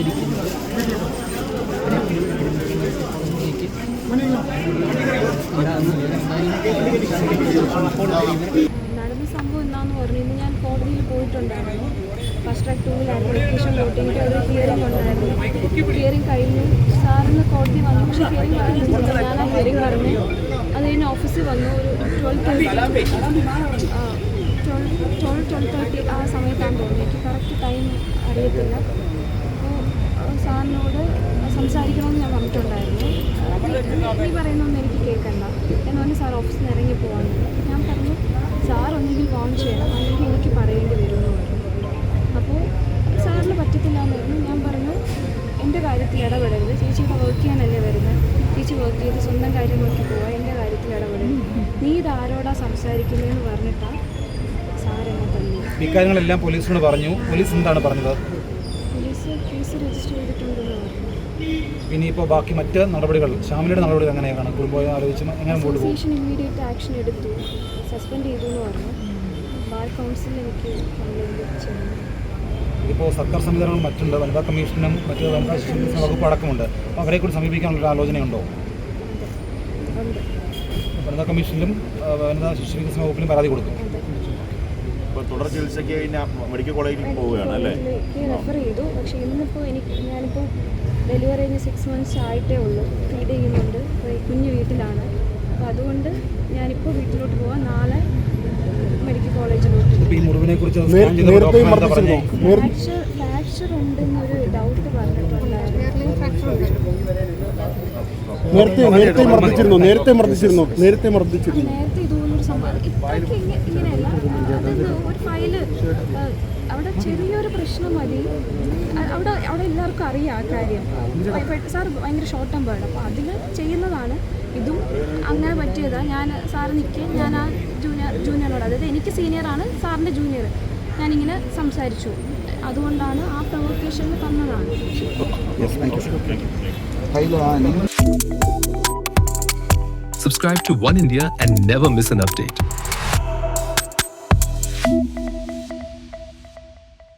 ഇരിക്കുന്നത് നടന്ന സംഭവം എന്താണെന്ന് പറഞ്ഞു. ഞാൻ കോടതിയിൽ പോയിട്ടുണ്ടായിരുന്നു. ഫസ്റ്റ് ട്രാക്ക് ടൂവിൽ ആപ്ലിക്കേഷൻ വോട്ടിങ്ങിന്റെ ഒരു ഹിയറിംഗ് ഉണ്ടായിരുന്നു. ഹിയറിംഗ് കഴിഞ്ഞു. സാറിന് കോടതി വന്നു. പക്ഷേ ഹിയറിംഗ് കഴിഞ്ഞില്ല ഞാൻ ആ ഹിയറിംഗ് പറഞ്ഞു അത് കഴിഞ്ഞ് ഓഫീസിൽ വന്നു. ഒരു twelve thirty twelve twelve twelve thirty ആ സമയത്താണ് തോന്നുന്നത് എനിക്ക് കറക്റ്റ് ടൈം അറിയത്തില്ല. സാറിനോട് സംസാരിക്കണമെന്ന് ഞാൻ പറഞ്ഞിട്ടുണ്ടായിരുന്നു. നീ പറയുന്നൊന്നും എനിക്ക് കേൾക്കണ്ട. എന്ന് പറഞ്ഞ് സാർ ഓഫീസിൽ നിന്ന് ഇറങ്ങി പോകാൻ ഞാൻ പറഞ്ഞു സാർ ഒന്നെങ്കിൽ ഫോൺ ചെയ്യണം അല്ലെങ്കിൽ എനിക്ക് പറയേണ്ടി വരുമെന്ന് പറഞ്ഞു. അപ്പോൾ സാറിന് പറ്റത്തില്ല എന്ന് പറഞ്ഞു. ഞാൻ പറഞ്ഞു എന്റെ കാര്യത്തിൽ ഇടപെടരുത്. ചേച്ചിയുടെ വർക്ക് ചെയ്യാനല്ലേ വരുന്നത്? ചേച്ചി വർക്ക് ചെയ്ത് സ്വന്തം കാര്യം നോക്കി പോവാ. എന്റെ കാര്യത്തിൽ ഇടപെടരുത്. നീ ഇത് ആരോടാ സംസാരിക്കുന്നതെന്ന് പറഞ്ഞിട്ടാണ് സാർ എന്നെ തല്ലി. ഇക്കാര്യങ്ങളെല്ലാം പോലീസിനോട് പറഞ്ഞു. പോലീസ് എന്താണ് പറഞ്ഞത്? പോലീസ് കേസ് രജിസ്റ്റർ ചെയ്തിട്ടുണ്ടെന്ന് പറഞ്ഞു ഇനിയിപ്പോൾ ബാക്കി മറ്റ് നടപടികൾ ശ്യാമിലിയുടെ നടപടികൾ എങ്ങനെയാണ് കുടുംബം ആലോചിച്ച് എങ്ങനെ മുമ്പോട്ട് പോകും? അസോസിയേഷൻ ഇമ്മീഡിയറ്റ് ആക്ഷൻ എടുത്തു. സസ്പെൻഡ് ചെയ്തു എന്ന് പറഞ്ഞു. ബാർ കൗൺസിൽ എനിക്ക് കംപ്ലൈന്റ് ചെയ്യുന്നു ഇപ്പോൾ സർക്കാർ സംവിധാനങ്ങൾ മറ്റുണ്ട്. വനിതാ കമ്മീഷനും മറ്റ് വനിതാ ശിശു വകുപ്പ് അടക്കമുണ്ട്. അപ്പോൾ അവരെ കൂടി സമീപിക്കാനുള്ള ആലോചനയുണ്ടോ? വനിതാ കമ്മീഷനിലും വനിതാ ശിശു വികസന വകുപ്പിലും പരാതി കൊടുക്കും തുടർ ചികിത്സയ്ക്ക് കഴിഞ്ഞാൽ മെഡിക്കൽ കോളേജിൽ പോവുകയാണ് അല്ലേ? റെഫർ ചെയ്തു. പക്ഷെ ഇന്നിപ്പോൾ എനിക്ക് ഞാനിപ്പോൾ ഡെലിവറി കഴിഞ്ഞ് സിക്സ് മന്ത്സ് ആയിട്ടേ ഉള്ളൂ. ഫീഡ് ചെയ്യുന്നുണ്ട്. കുഞ്ഞു വീട്ടിലാണ്. അപ്പോൾ അതുകൊണ്ട് ഞാനിപ്പോൾ വീട്ടിലോട്ട് പോവാം. നാളെ മെഡിക്കൽ കോളേജിലോട്ട്. ഫ്രാക്ചർ ഫ്രാക്ചർ ഉണ്ടെന്നൊരു ഡൗട്ട് പറഞ്ഞിട്ടുണ്ടായിരുന്നു നേരത്തെ നേരത്തെ മർദ്ദിച്ചിരുന്നോ? നേരത്തെ മർദ്ദിച്ചിരുന്നോ? നേരത്തെ മർദ്ദിച്ചിരുന്നു? നേരത്തെ ഇതുപോലൊരു സംഭവം. ഇത്രയ്ക്ക് ഇങ്ങ- ഇങ്ങനെയല്ല അതായത് ഒരു അവിടെ ചെറിയൊരു പ്രശ്നം മതി. അവിടെ അവിടെ എല്ലാവർക്കും അറിയാം ആ കാര്യം. സാർ ഭയങ്കര ഷോർട്ട് ടേം വേർഡ് അപ്പോൾ അതിൽ ചെയ്യുന്നതാണ്. ഇതും അങ്ങനെ പറ്റിയതാണ് ഞാൻ സാർ നിൽക്കുക ഞാൻ ആ ജൂനിയർ ജൂനിയറിനോട് അതായത് എനിക്ക് സീനിയറാണ് സാറിന്റെ ജൂനിയർ ഞാനിങ്ങനെ സംസാരിച്ചു. അതുകൊണ്ടാണ് ആ പ്രൊവോക്കേഷനിൽ തന്നതാണ്. Subscribe to One India and never miss an update.